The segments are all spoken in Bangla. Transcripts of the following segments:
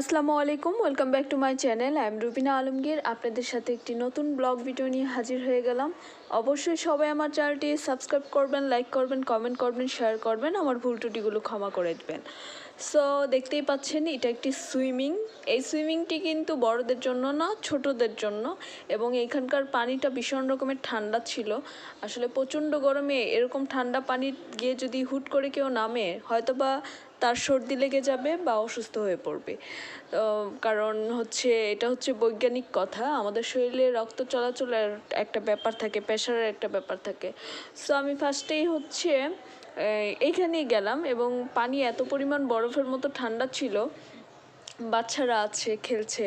আসসালামু আলাইকুম welcome back to my channel I am Rubina Alamgir আপনাদের সাথে একটি নতুন ব্লগ ভিডিও নিয়ে হাজির হয়ে গেলাম। অবশ্যই সবাই আমার চ্যানেলটি সাবস্ক্রাইব করবেন লাইক করবেন কমেন্ট করবেন শেয়ার করবেন, আমার ভুল ত্রুটিগুলো ক্ষমা করে দেবেন। সো দেখতেই পাচ্ছেন, এটা একটি সুইমিং এই সুইমিংটি কিন্তু বড়দের জন্য না, ছোটদের জন্য। এবং এখানকার পানিটা ভীষণ রকমের ঠান্ডা ছিল। আসলে প্রচণ্ড গরমে এরকম ঠান্ডা পানি গিয়ে যদি হুট করে কেউ নামে হয়তো বা তার সর্দি লেগে যাবে বা অসুস্থ হয়ে পড়বে। কারণ হচ্ছে এটা হচ্ছে বৈজ্ঞানিক কথা। আমাদের শরীরে রক্ত চলাচলের একটা ব্যাপার থাকে, প্রেশারের একটা ব্যাপার থাকে। সো আমি ফার্স্টেই হচ্ছে এইখানেই গেলাম এবং পানি এত পরিমাণ বরফের মতো ঠান্ডা ছিল, বাচ্চারা আছে, খেলছে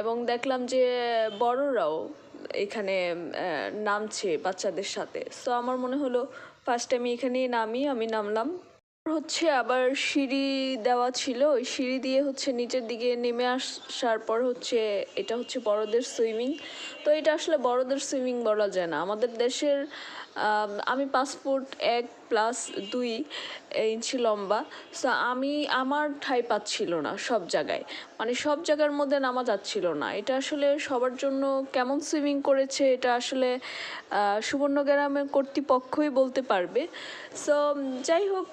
এবং দেখলাম যে বড়রাও এখানে নামছে বাচ্চাদের সাথে। সো আমার মনে হলো, ফার্স্ট আমি এখানেই নামি, আমি নামলাম। হচ্ছে আবার সিঁড়ি দেওয়া ছিল। ওই সিঁড়ি দিয়ে হচ্ছে নিচের দিকে নেমে আসার পর হচ্ছে এটা হচ্ছে বড়দের সুইমিং। তো এটা আসলে বড়দের সুইমিং বলা যায় না। আমাদের দেশের, আমি পাসপোর্ট এক প্লাস দুই ইঞ্চি লম্বা। সো আমি, আমার ঠাই পাচ্ছিল না সব জায়গায়। মানে সব জায়গার মধ্যে নামা যাচ্ছিল না। এটা আসলে সবার জন্য কেমন সুইমিং করেছে, এটা আসলে সুবর্ণগ্রামের কর্তৃপক্ষই বলতে পারবে। সো যাই হোক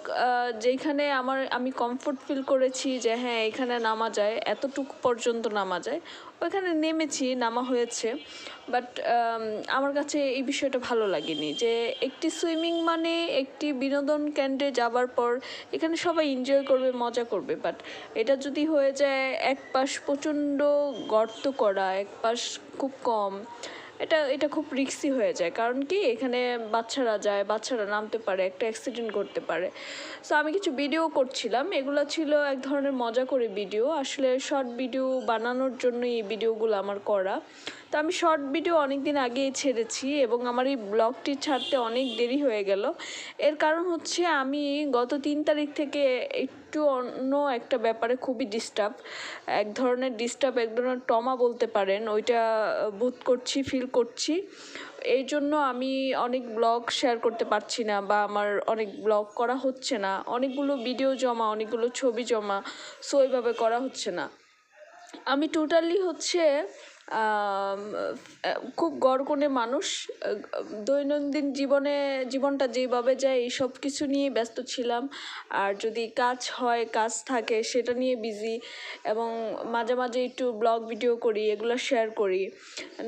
যেখানে আমার, আমি কমফোর্ট ফিল করেছি যে হ্যাঁ এখানে নামা যায়, এতটুকু পর্যন্ত নামা যায়, ওইখানে নেমেছি, নামা হয়েছে। বাট আমার কাছে এই বিষয়টা ভালো লাগেনি যে একটি সুইমিং মানে একটি বিনোদন কেন্দ্রে যাবার পর এখানে সবাই এনজয় করবে, মজা করবে। বাট এটা যদি হয়ে যায়, এক পাশ প্রচণ্ড গর্ত করা, এক পাশ খুব কম। এটা এটা খুব রিক্সি হয়ে যায়। কারণ কি? এখানে বাচ্চারা যায়, বাচ্চারা নামতে পারে, একটা অ্যাক্সিডেন্ট করতে পারে। সো আমি কিছু ভিডিও করছিলাম। এগুলো ছিল এক ধরনের মজা করে ভিডিও আসলে শর্ট ভিডিও বানানোর জন্য এই ভিডিওগুলো আমার করা। তো আমি শর্ট ভিডিও অনেক দিন আগেই ছেড়েছি এবং আমার এই ব্লগটি ছাড়তে অনেক দেরি হয়ে গেল। এর কারণ হচ্ছে আমি গত তিন তারিখ থেকে একটু অন্য একটা ব্যাপারে খুবই ডিস্টার্ব এক ধরনের ডিস্টার্ব এক ধরনের টমা বলতে পারেন, ওইটা বোধ করছি ফিল করছি। এই জন্য আমি অনেক ব্লগ শেয়ার করতে পারছি না বা আমার অনেক ব্লগ করা হচ্ছে না। অনেকগুলো ভিডিও জমা, অনেকগুলো ছবি জমা সো ওইভাবে করা হচ্ছে না। আমি টোটালি হচ্ছে খুব গড়কনে মানুষ দৈনন্দিন জীবনে, জীবনটা যেভাবে যায় এই সব কিছু নিয়ে ব্যস্ত ছিলাম। আর যদি কাজ হয়, কাজ থাকে, সেটা নিয়ে বিজি এবং মাঝে মাঝে একটু ব্লগ ভিডিও করি, এগুলো শেয়ার করি,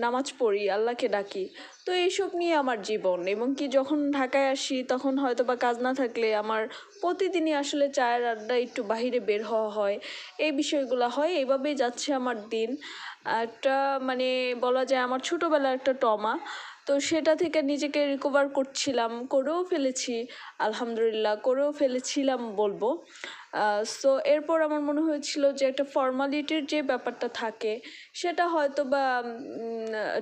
নামাজ পড়ি, আল্লাহকে ডাকি। তো এইসব নিয়ে আমার জীবন, এবং কি যখন ঢাকায় আসি, তখন হয়তো বা কাজ না থাকলে আমার প্রতিদিনই আসলে চায়ের আড্ডা একটু বাহিরে বের হওয়া হয়। এই বিষয়গুলো হয়, এইভাবেই যাচ্ছে আমার দিন। একটা মানে বলা যায় আমার ছোটবেলার একটা টমা। তো সেটা থেকে নিজেকে রিকভার করছিলাম, করেও ফেলেছি, আলহামদুলিল্লাহ করেও ফেলেছিলাম বলব। সো এরপর আমার মনে হয়েছিল যে একটা ফর্মালিটির যে ব্যাপারটা থাকে, সেটা হয়তো বা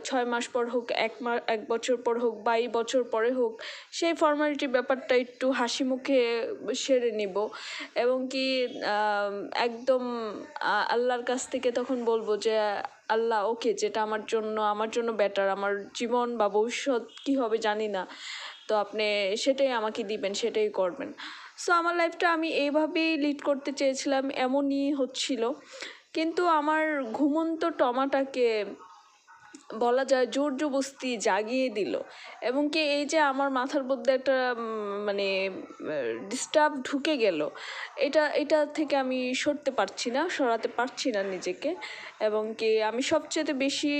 ছয় মাস পর হোক, এক মাস এক বছর পর হোক বা বছর পরে হোক, সেই ফর্মালিটির ব্যাপারটা একটু হাসি মুখে সেরে নিব। এবং কি একদম আল্লাহর কাছ থেকে তখন বলব যে আল্লাহ, ওকে যেটা আমার জন্য আমার জন্য বেটার আমার জীবন বা ভবিষ্যৎ কী হবে জানি না। তো আপনি সেটাই আমাকে দিবেন, সেটাই করবেন। সো আমার লাইফটা আমি এইভাবেই লিড করতে চেয়েছিলাম, এমনই হচ্ছিল। কিন্তু আমার ঘুমন্ত টমাটাকে বলা যায় জোর জবস্তি জাগিয়ে দিল। এবং কি এই যে আমার মাথার মধ্যে একটা মানে ডিস্টার্ব ঢুকে গেল, এটা এটা থেকে আমি সরতে পারছি না, সরাতে পারছি না নিজেকে। এবং কি আমি সবচেয়ে বেশি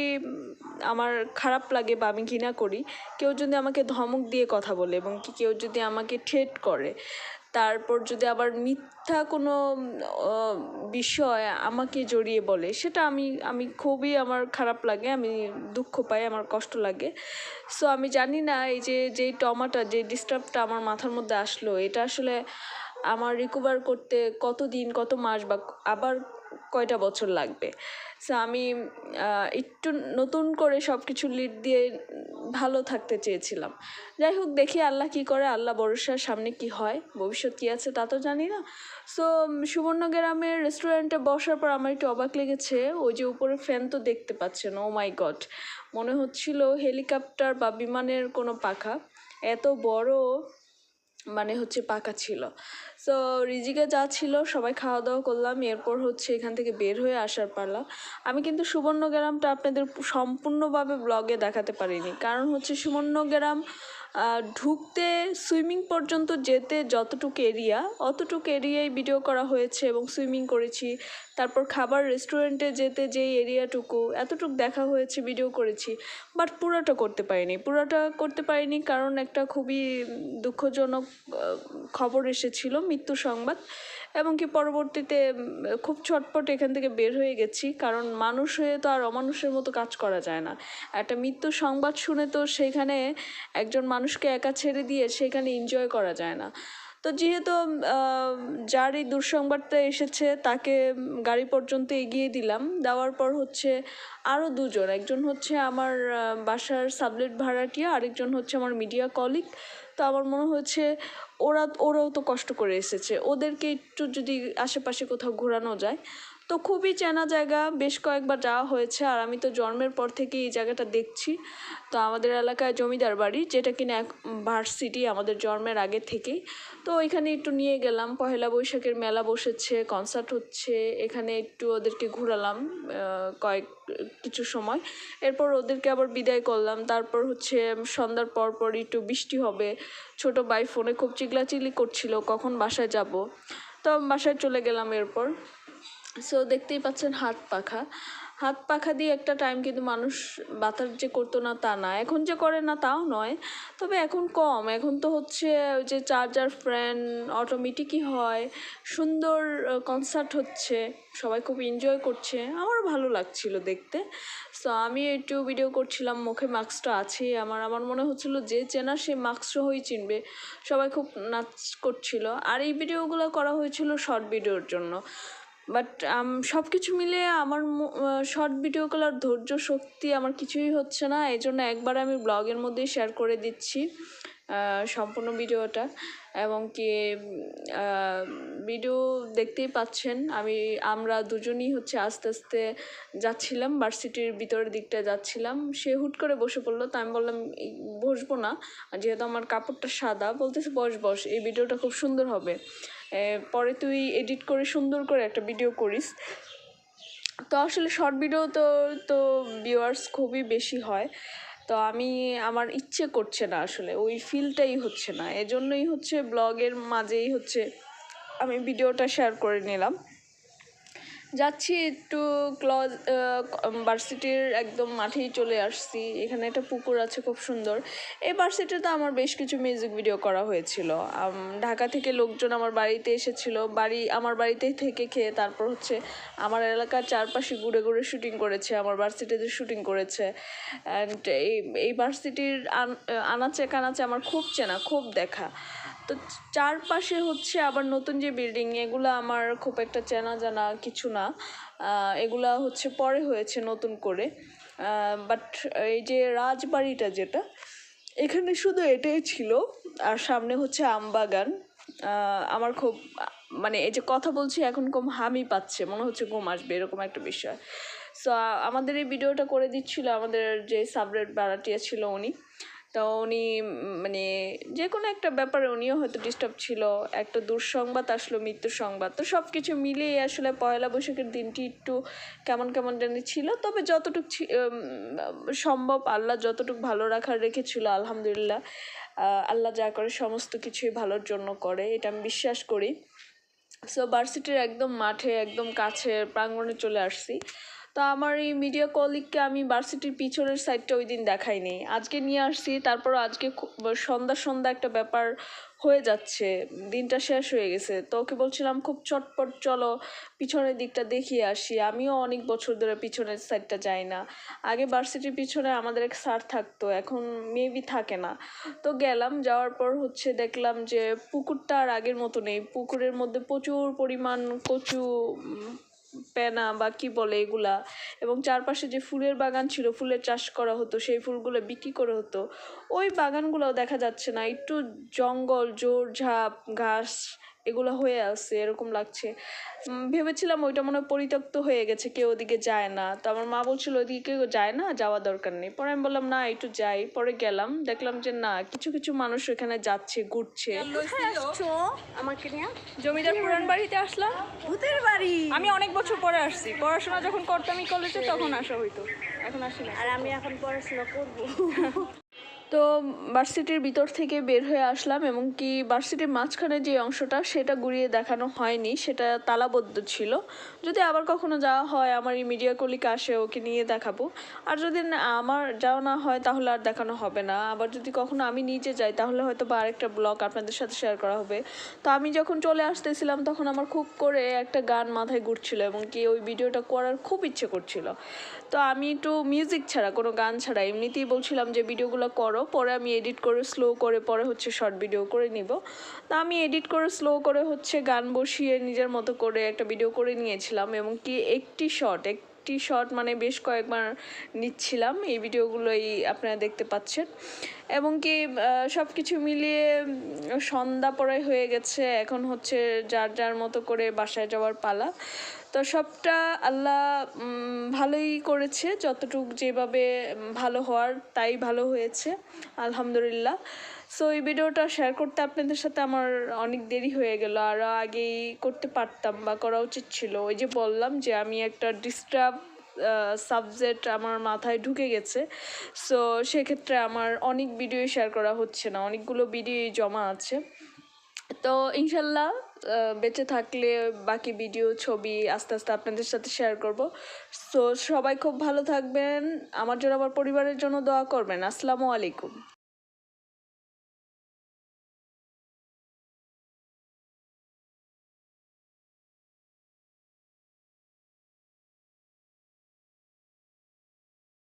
আমার খারাপ লাগে বা আমি ঘৃণা করি, কেউ যদি আমাকে ধমক দিয়ে কথা বলে এবং কি কেউ যদি আমাকে ঠেট করে তারপর যদি আবার মিথ্যা কোনো বিষয় আমাকে জড়িয়ে বলে, সেটা আমি আমি খুবই আমার খারাপ লাগে, আমি দুঃখ পাই, আমার কষ্ট লাগে। সো আমি জানি না, এই যে, যেই টমাটা যে ডিস্টার্বটা আমার মাথার মধ্যে আসলো, এটা আসলে আমার রিকভার করতে কত দিন কত মাস বা আবার কয়টা বছর লাগবে? সো আমি একটু নতুন করে সব কিছু লিড দিয়ে ভালো থাকতে চেয়েছিলাম। যাই হোক, দেখি আল্লাহ কি করে, আল্লাহ ভরসার সামনে কি হয়, ভবিষ্যৎ কি আছে তা তো জানি না। সো সুবর্ণগ্রামের রেস্টুরেন্টে বসার পর আমার একটু অবাক লেগেছে, ওই যে উপরে ফ্যান তো দেখতে পাচ্ছেন ও মাই গড মনে হচ্ছিল হেলিকপ্টার বা বিমানের কোনো পাখা, এত বড় মানে হচ্ছে পাকা ছিল। সো রিজিকে যা ছিল সবাই খাওয়া দাওয়া করলাম। এরপর হচ্ছে এখান থেকে বের হয়ে আসার পারলাম আমি কিন্তু সুবর্ণগ্রামটা আপনাদের সম্পূর্ণভাবে ব্লগে দেখাতে পারিনি। কারণ হচ্ছে সুবর্ণগ্রাম ঢুকতে, সুইমিং পর্যন্ত যেতে যতটুকু এরিয়া, অতটুকু এরিয়ায় ভিডিও করা হয়েছে এবং সুইমিং করেছি। তারপর খাবার রেস্টুরেন্টে যেতে যেই এরিয়াটুকু, এতটুকু দেখা হয়েছে ভিডিও করেছি। বাট পুরোটা করতে পারিনি। পুরোটা করতে পারিনি কারণ একটা খুবই দুঃখজনক খবর এসেছিল। মৃত্যু সংবাদ এবং কি পরবর্তীতে খুব ছটপট এখান থেকে বের হয়ে গেছি, কারণ মানুষ হয়ে তো আর অমানুষের মতো কাজ করা যায় না। একটা মৃত্যু সংবাদ শুনে তো সেখানে একজন মানুষকে একা ছেড়ে দিয়ে সেখানে এনজয় করা যায় না। তো যেহেতু যার এই দুঃসংবাদটা এসেছে, তাকে গাড়ি পর্যন্ত এগিয়ে দিলাম। দেওয়ার পর হচ্ছে আরও দুজন। একজন হচ্ছে আমার বাসার সাবলেট ভাড়াটিয়া, আরেকজন হচ্ছে আমার মিডিয়া কলিগ। তো আমার মনে হচ্ছে ওরা, ওরাও তো কষ্ট করে এসেছে। ওদেরকে একটু যদি আশেপাশে কোথাও ঘোরানো যায় তো খুবই চেনা জায়গা, বেশ কয়েকবার যাওয়া হয়েছে আর আমি তো জন্মের পর থেকে এই জায়গাটা দেখছি। তো আমাদের এলাকায় জমিদার বাড়ি, যেটা কিনা এক ভার্সিটি আমাদের জন্মের আগে থেকেই। তো ওইখানে একটু নিয়ে গেলাম, পহেলা বৈশাখের মেলা বসেছে কনসার্ট হচ্ছে, এখানে একটু ওদেরকে ঘোরালাম কয়েক কিছু সময়। এরপর ওদেরকে আবার বিদায় করলাম, তারপর হচ্ছে সন্ধ্যার পর পর একটু বৃষ্টি হবে। ছোট ভাই ফোনে খুব চিগলাচিগলি করছিল, কখন বাসায় যাব? তো বাসায় চলে গেলাম এরপর। সো দেখতেই পাচ্ছেন হাত পাখা। হাত পাখা দিয়ে একটা টাইম কিন্তু মানুষ বাতার যে করতো না তা না। এখন যে করে না তাও নয়। তবে এখন কম। এখন তো হচ্ছে ওই যে চার্জার ফ্যান অটোমেটিকই হয়। সুন্দর কনসার্ট হচ্ছে। সবাই খুব এনজয় করছে। আমারও ভালো লাগছিল দেখতে। সো আমি একটু ভিডিও করছিলাম, মুখে মাস্কটা আছে আমার। আমার মনে হচ্ছিল যে চেনা সে মাস্ক সহই চিনবে। সবাই খুব নাচ করছিল। আর এই ভিডিওগুলো করা হয়েছিল শর্ট ভিডিওর জন্য। বাট সব কিছু মিলে আমার শর্ট ভিডিও করার ধৈর্য শক্তি আমার কিছুই হচ্ছে না। এই জন্য একবার আমি ব্লগের মধ্যেই শেয়ার করে দিচ্ছি সম্পূর্ণ ভিডিওটা এবং কি ভিডিও দেখতেই পাচ্ছেন। আমি, আমরা দুজনই হচ্ছে আস্তে আস্তে যাচ্ছিলাম, ভার্সিটির ভিতরের দিকটা যাচ্ছিলাম। সে হুট করে বসে পড়ল, তো আমি বললাম বসবো না। যেহেতু আমার কাপড়টা সাদা, বলতেছে, বস বস, এই ভিডিওটা খুব সুন্দর হবে। পরে তুই এডিট করে সুন্দর করে একটা ভিডিও করিস। তো আসলে শর্ট ভিডিও তো তো ভিউয়ার্স খুবই বেশি হয়। তো আমি আমার ইচ্ছে করছে না আসলে, ওই ফিলটাই হচ্ছে না। এজন্যই হচ্ছে ব্লগের মাঝেই হচ্ছে আমি ভিডিওটা শেয়ার করে নিলাম। যাচ্ছি একটু ক্লজ ভার্সিটির একদম মাঠেই চলে আসছি। এখানে একটা পুকুর আছে খুব সুন্দর। এই ভার্সিটিতে আমার বেশ কিছু মিউজিক ভিডিও করা হয়েছিল। ঢাকা থেকে লোকজন আমার বাড়িতে এসেছিল। বাড়ি, আমার বাড়িতেই থেকে খেয়ে তারপর হচ্ছে আমার এলাকার চারপাশে ঘুরে ঘুরে শুটিং করেছে, আমার ভার্সিটিতে শুটিং করেছে। অ্যান্ড এই এই ভার্সিটির আন- আনাচে কানাচে আমার খুব চেনা, খুব দেখা। তো চারপাশে হচ্ছে আবার নতুন যে বিল্ডিং, এগুলো আমার খুব একটা চেনা জানা কিছু না আহ, এগুলা হচ্ছে পরে হয়েছে নতুন করে। বাট এই যে রাজবাড়িটা যেটা এখানে শুধু এটাই ছিল। আর সামনে হচ্ছে আমবাগান আমার খুব মানে এই যে কথা বলছি এখন কম হামি পাচ্ছে। মনে হচ্ছে ঘুম আসবে এরকম একটা বিষয়। সো আমাদের এই ভিডিওটা করে দিচ্ছিল আমাদের যে সাবরেট বাড়াটিয়া ছিল উনি। তো উনি মানে যে কোনো একটা ব্যাপারে উনিও হয়তো ডিস্টার্ব ছিল। একটা দুঃসংবাদ আসলো, মৃত্যুর সংবাদ। তো সব কিছু মিলিয়ে আসলে পয়লা বৈশাখের দিনটি একটু কেমন কেমন জানি ছিল। তবে যতটুকু সম্ভব আল্লাহ যতটুকু ভালো রাখার রেখেছিল, আলহামদুলিল্লাহ আল্লাহ যা করে সমস্ত কিছুই ভালোর জন্য করে, এটা আমি বিশ্বাস করি। সো ভার্সিটির একদম মাঠে, একদম কাছে প্রাঙ্গণে চলে আসছি। তো আমার এই মিডিয়া কলিগকে আমি ভার্সিটির পিছনের সাইডটা ওই দিন দেখাইনি। আজকে নিয়ে আসছি তারপর আজকে সন্ধ্যা সন্ধ্যা একটা ব্যাপার হয়ে যাচ্ছে, দিনটা শেষ হয়ে গেছে। তো ওকে বলছিলাম, খুব চটপট চলো, পিছনের দিকটা দেখিয়ে আসি। আমিও অনেক বছর ধরে পিছনের সাইডটা যাই না। আগে ভার্সিটির পিছনে আমাদের এক স্যার থাকতো, এখন মেবি থাকে না। তো গেলাম, যাওয়ার পর হচ্ছে দেখলাম যে পুকুরটা আর আগের মতো নেই। পুকুরের মধ্যে প্রচুর পরিমাণ কচু পেনা বা কি বলে এগুলা, এবং চারপাশে যে ফুলের বাগান ছিল, ফুলের চাষ করা হতো, সেই ফুলগুলো বিক্রি করে হতো, ওই বাগানগুলোও দেখা যাচ্ছে না। একটু জঙ্গল ঝাপ ঘাস এগুলো হয়ে আছে এরকম লাগছে। ভেবেছিলাম ওইটা মনে হয় পরিত্যক্ত হয়ে গেছে কেউ ওদিকে যায় না। তো আমার মা বলছিল ওইদিকে কেউ যায় না যাওয়া দরকার নেই। পরে আমি বললাম না একটু যাই। পরে গেলাম দেখলাম যে না কিছু কিছু মানুষ ওখানে যাচ্ছে ঘুরছে। আসছো? আমাকে নিয়ে? জমিদার পুরান বাড়িতে আসলাম। ভূতের বাড়ি? আমি অনেক বছর পরে আসছি। পড়াশোনা যখন করতাম এই কলেজে তখন আসা হইতো। এখন আসি আর আমি এখন পড়াশোনা করব। তো ভার্সিটির ভিতর থেকে বের হয়ে আসলাম এবং কি ভার্সিটির মাঝখানে যে অংশটা সেটা ঘুরিয়ে দেখানো হয়নি, সেটা তালাবদ্ধ ছিল। যদি আবার কখনো যাওয়া হয়, আমার এই মিডিয়া কলিক আসে, ওকে নিয়ে দেখাবো। আর যদি আমার যাওয়া না হয়, তাহলে আর দেখানো হবে না। আবার যদি কখনো আমি নিজে যাই, তাহলে হয়তো বা আরেকটা ব্লগ আপনাদের সাথে শেয়ার করা হবে। তো আমি যখন চলে আসতেছিলাম, তখন আমার খুব করে একটা গান মাথায় ঘুরছিল এবং কি ওই ভিডিওটা করার খুব ইচ্ছে করছিল। তো আমি একটু মিউজিক ছাড়া, কোনো গান ছাড়া, এমনিতেই বলছিলাম যে ভিডিওগুলো করো। পরে আমি এডিট করে স্লো করে পরে হচ্ছে শর্ট ভিডিও করে নিব। তো আমি এডিট করে স্লো করে হচ্ছে গান বসিয়ে নিজের মতো করে একটা ভিডিও করে নিয়েছিলাম এবং কি একটি শর্ট একটি শর্ট মানে বেশ কয়েকবার নিচ্ছিলাম এই ভিডিওগুলোই আপনারা দেখতে পাচ্ছেন। এবং কি সব কিছু মিলিয়ে সন্ধ্যা পড়াই হয়ে গেছে, এখন হচ্ছে যার যার মতো করে বাসায় যাওয়ার পালা। তো সবটা আল্লাহ ভালোই করেছে। যতটুক যেভাবে ভালো হওয়ার, তাই ভালো হয়েছে। আলহামদুলিল্লাহ। সো এই ভিডিওটা শেয়ার করতে আপনাদের সাথে আমার অনেক দেরি হয়ে গেল। আর আগেই করতে পারতাম বা করা উচিত ছিল। ওই যে বললাম যে, আমি একটা ডিস্টার্ব সাবজেক্ট আমার মাথায় ঢুকে গেছে। সো সেক্ষেত্রে আমার অনেক ভিডিও শেয়ার করা হচ্ছে না। অনেকগুলো ভিডিও জমা আছে। তো, ইনশাল্লাহ বেঁচে থাকলে বাকি ভিডিও ছবি আস্তে আস্তে আপনাদের সাথে শেয়ার করব। সো সবাই খুব ভালো থাকবেন। আমার জন্য, আমার পরিবারের জন্য দোয়া করবেন। আসসালামু আলাইকুম।